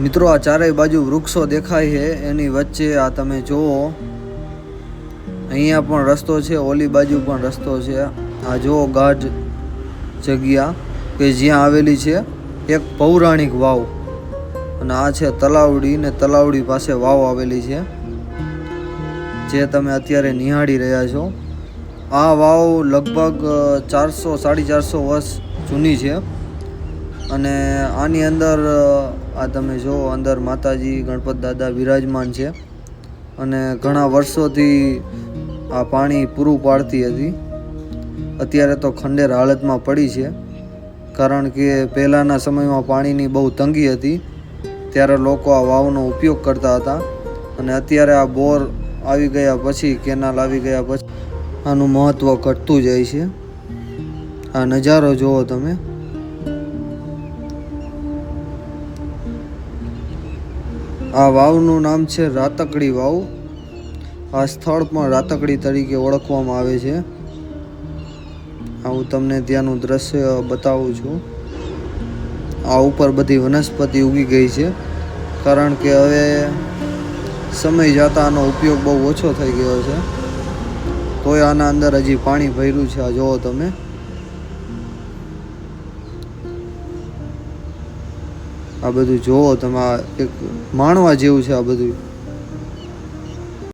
મિત્રો, આ ચારેય બાજુ વૃક્ષો દેખાય છે. એની વચ્ચે આ તમે જુઓ, અહીંયા પણ રસ્તો છે, ઓલી બાજુ પણ રસ્તો છે. આ જુઓ, ગાઢ જગ્યા કે જ્યાં આવેલી છે એક પૌરાણિક વાવ. અને આ છે તલાવડી ને તલાવડી પાસે વાવ આવેલી છે, જે તમે અત્યારે નિહાળી રહ્યા છો. આ વાવ લગભગ ચારસો, સાડી ચારસો વર્ષ જૂની છે. અને આની અંદર આ તમે જો અંદર માતાજી, ગણપત દાદા વિરાજમાન છે. અને ઘણા વર્ષોથી આ પાણી પૂરું પાડતી હતી. અત્યારે તો ખંડેર હાલતમાં પડી છે. કારણ કે પહેલાંના સમયમાં પાણીની બહુ તંગી હતી. ત્યારે લોકો આ વાવનો ઉપયોગ કરતા હતા. અને અત્યારે આ બોર આવી ગયા પછી, કેનાલ આવી ગયા પછી, આનું મહત્ત્વ ઘટતું જાય છે. આ નજારો જુઓ તમે. આ વાવનું નામ છે રાતકડી વાવ. આ સ્થળ પણ રાતકડી તરીકે ઓળખવામાં આવે છે. આ હું તમને ત્યાંનું દ્રશ્ય બતાવું છું. આ ઉપર બધી વનસ્પતિ ઉગી ગઈ છે. કારણ કે હવે સમય જતાં આનો ઉપયોગ બહુ ઓછો થઈ ગયો છે. તોય આના અંદર હજી પાણી ભર્યું છે. આ જુઓ તમે. આ બધું જુઓ તમે એક માણવા જેવું છે આ બધું.